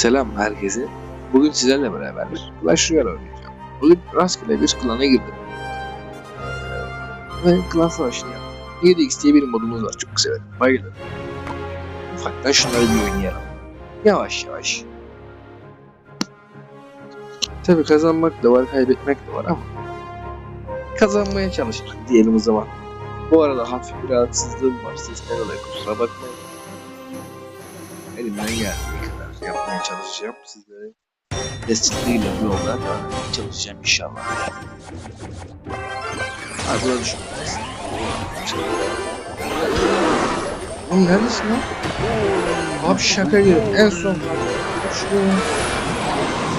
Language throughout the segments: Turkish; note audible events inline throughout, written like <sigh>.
Selam herkese. Bugün sizlerle beraber Clash Royale oynayacağım. Bugün rastgele bir klana girdim. Ve klan savaşını yaptım. 7x diye bir modumuz var. Çok severim. Bayılırım. Ufaktan şunları bir oynayalım. Yavaş yavaş. Tabi kazanmak da var, kaybetmek de var ama kazanmaya çalışırım diyelim o zaman. Bu arada hafif bir rahatsızlığım var. Sizden dolayı kusura bakmayın. Elimden kadar yapmaya çalışacağım. Sizlere destekleriyle bu yolda çalışacağım inşallah. Abi burada düşünmez. Oğlum neredesin lan? Abi şaka gibi. En son. Aç şuraya.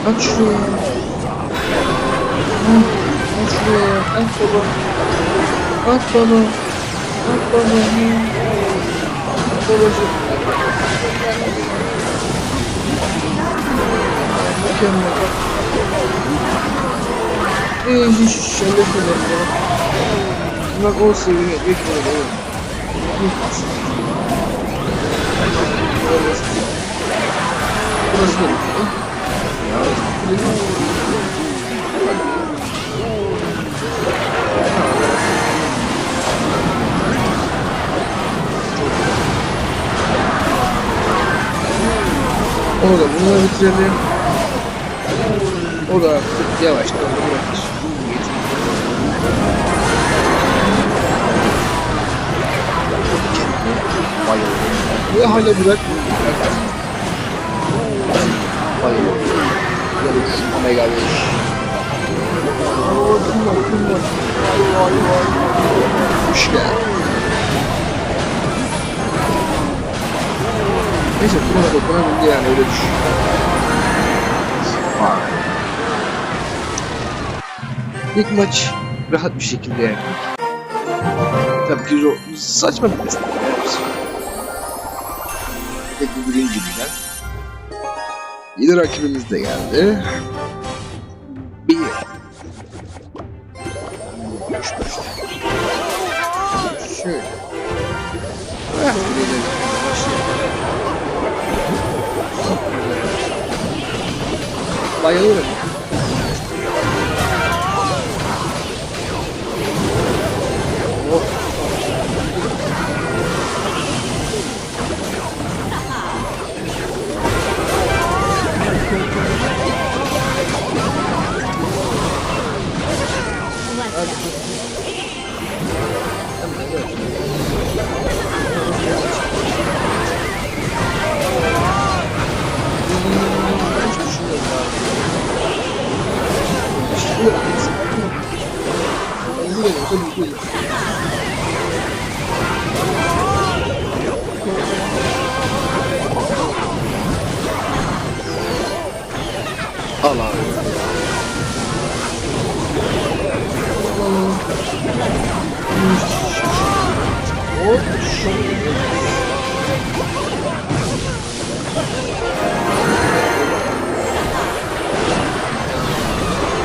Aç şuraya. Aç şuraya. At baba. At baba. At baba. At babacığım. Mükemmel. İyi hiç şöyle şöyle. Bak o seviye bir kere de Burası da güzel. Ya, O da bunu bitirelim. O da artık yavaştan bırakır. Ve hala bırak. Bayıldım. Yarış Omega 5. Oo, kim var, kim var? Vay vay vay. Hoş geldin. Neyse buna dokunabildi yani öyle düşün. Vay. İlk maç rahat bir şekilde yendik. Tabii ki zor, saçma bir destek. Tek bir birinci. Yedi rakibimiz de geldi. Bir. Şöyle. Bayılırım. Al abi. Hop.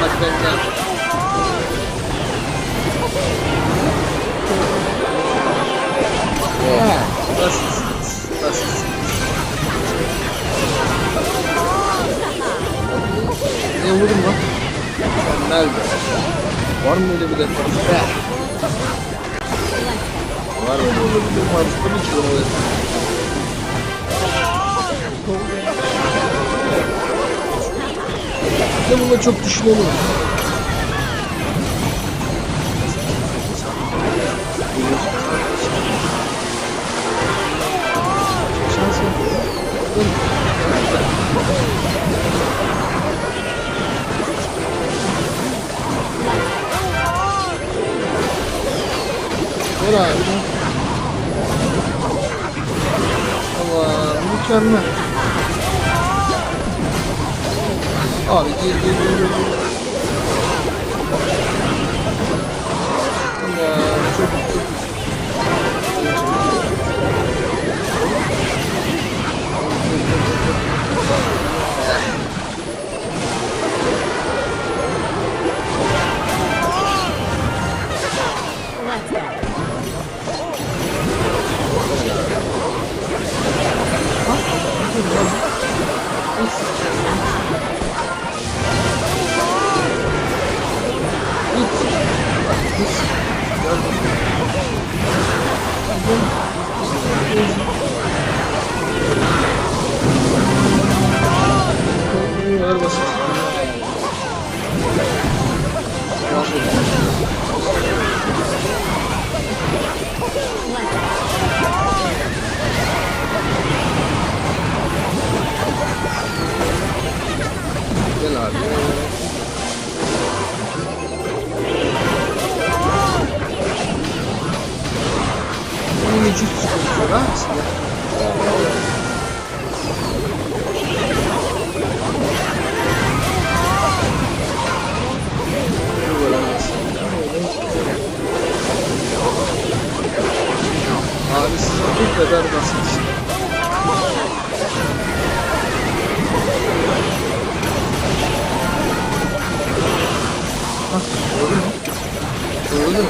Bak ben ne Nasılsınız? Nasılsınız? Ne vurdum lan? Mükemmel be. Var mı öyle bir defans? Be. Var mı öyle bir defans? Tabii ki var. Bir de bunda çok düşünelim. Ver abi. Tamam, mükemmel. Abi gir gir gir gir. Ağır basın. Bu kadar basit. Bak, doğru mu? Doğru mu?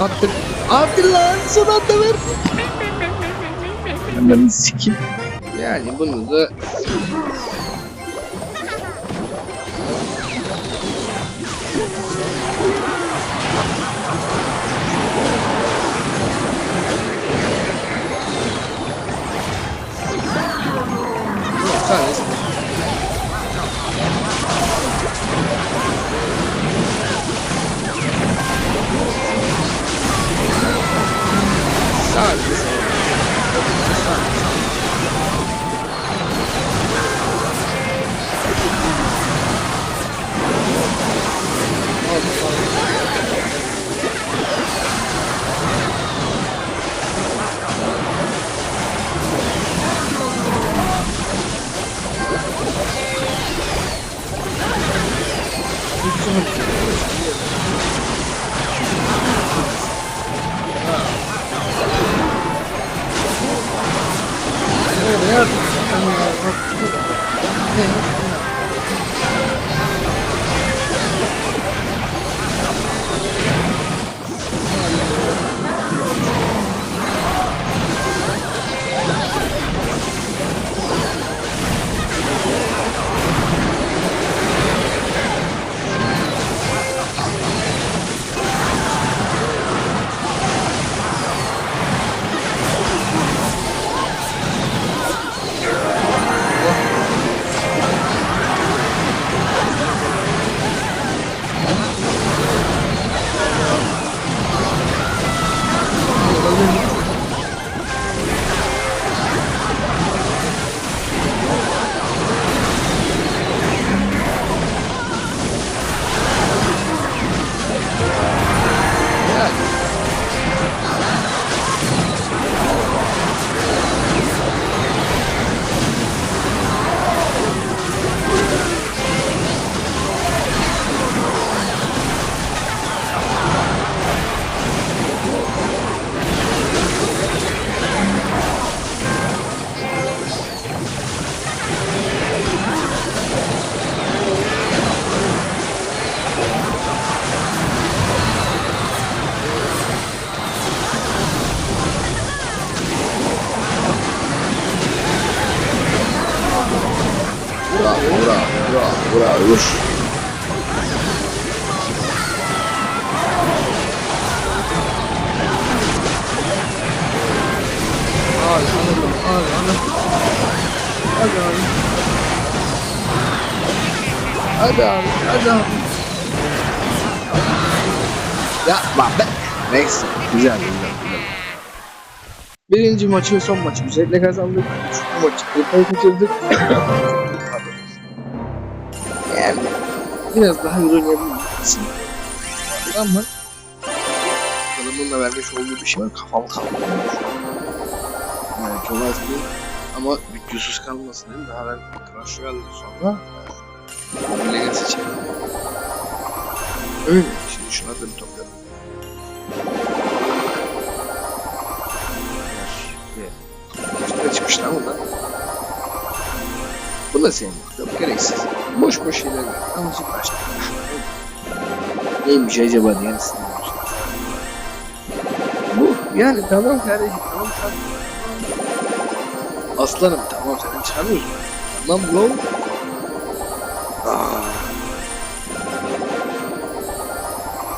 Attı. Attı lan son anda verdim. Ben <laughs> sikim. Yani bunu da Tanesi. Sadece Yani. Hadi abi, hadi abi. Yapma be. Neyse, güzel, güzel, güzel. Birinci maçı son maçı güzelle kazandık. Üçüncü maçı kırpayı kaçırdık. <laughs> yani biraz daha iyi oynayabiliriz. Ama bununla vermiş olduğu bir şey var kafam kaldı. Yani çok az değil ama videosuz kalmasın. Daha ben Clash Royale'den sonra Mobile seçelim. Öyle. Şimdi şuna da bir toplayalım. Üstüne çıkmış lan bunlar. Bu da senin bakalım gereksiz. Boş boş şeyler var. Amacı başka. Neymiş acaba diye sinirlenmiş. Bu yani tamam kardeşim tamam tamam. Aslanım tamam sen çıkamıyorsun. Tamam lo. Aa.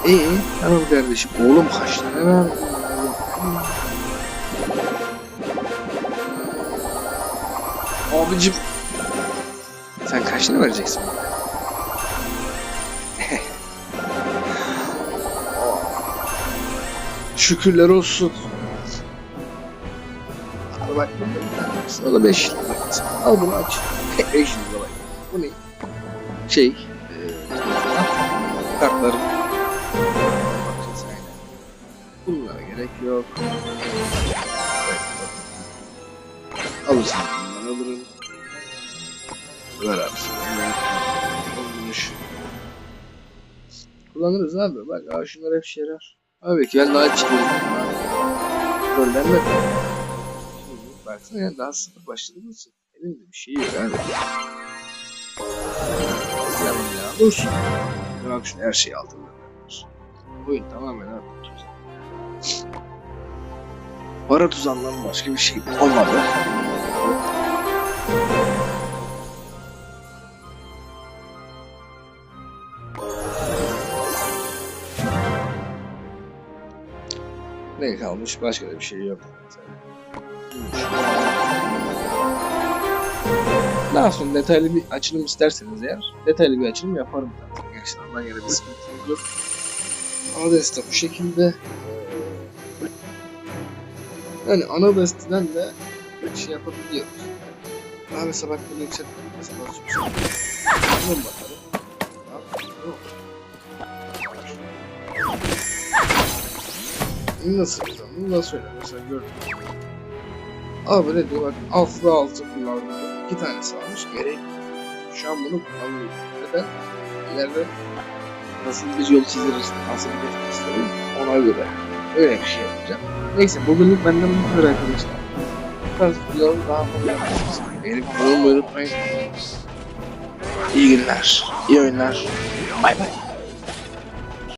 İyi tamam kardeşim. Oğlum kaç tane? Abicim sen kaç lira vereceksin? <laughs> Şükürler olsun. Al bak. Da 5 lira. Al bunu aç. 5 lira bak. Bu ne? Şey. E, kartları. Bunlara gerek yok. Alırsın. Ben alırım. Ver abi. Olmuş. Kullanırız abi. Bak abi şunlar hep şeyler. Abi ki ben daha çıkıyorum. Rollenme. Baksana yani daha sıfır başladığımız için elimde bir şey yok yani. Yalan ya. Olsun. Bak şu her şeyi altında. Oyun tamamen abi. Para tuzağından başka bir şey olmadı. Ne kalmış? Başka da bir şey yok. Daha sonra detaylı bir açılım isterseniz eğer detaylı bir açılım yaparım zaten. Gençler ondan bir sıkıntımız yok. Ana deste bu şekilde. Yani ana desteden de bir şey yapabiliyoruz. Daha mesela bak bunu yükseltmek mesela yükseltmek? Bunun bakalım. Nasıl güzel, bunu nasıl öyle mesela gördüm. Abi ne diyor bak ve altı kullandım. İki tanesi varmış gerek. Şu an bunu kullanmıyorum. Neden? İleride nasıl bir yol çizeriz, nasıl bir destek isteriz ona göre. Öyle bir şey yapacağım. Neyse bugünlük benden bu kadar arkadaşlar. Bu tarz videoları daha fazla yapacağız. Beğenip olmayı unutmayın. İyi günler, iyi oyunlar. Bay bay.